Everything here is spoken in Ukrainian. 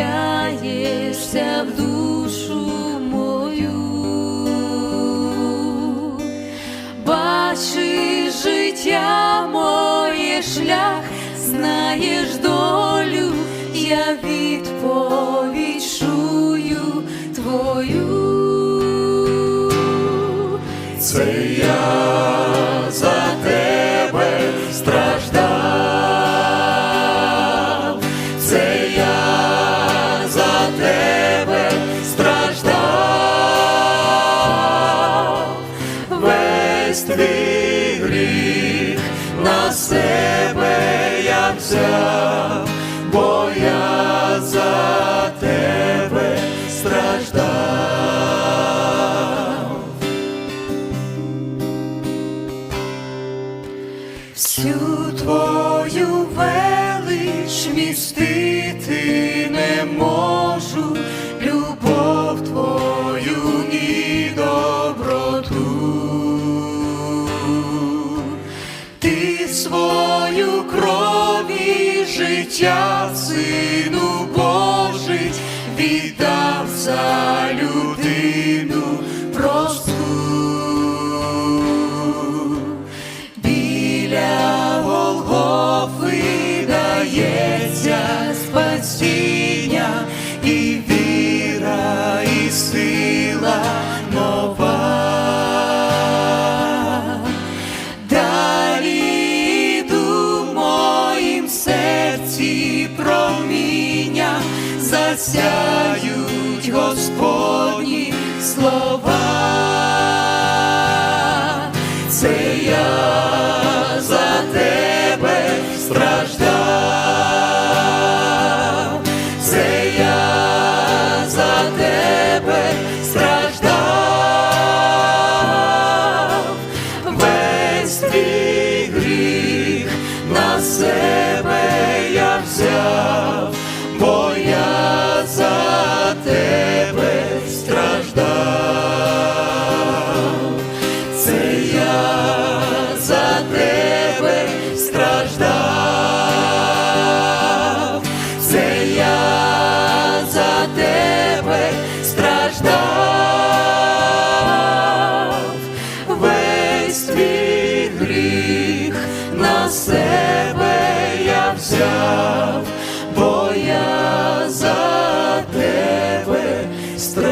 вдивляєшся в душу мою, бачиш життя моє шлях, знаєш долю, я відповідь чую твою. Це я твій гріх на себе я взяв, бо я за тебе страждав. Всю твою велич містити не можу, свою кров і життя, сину Божий, віддав за людину просту. Біля Голгофи дається спасіння і проміння, засяють Господні слова. Це я взяв, бо я за тебе страждав. Це я за тебе страждав, це я за тебе страждав, весь твій гріх на себе. Страшно.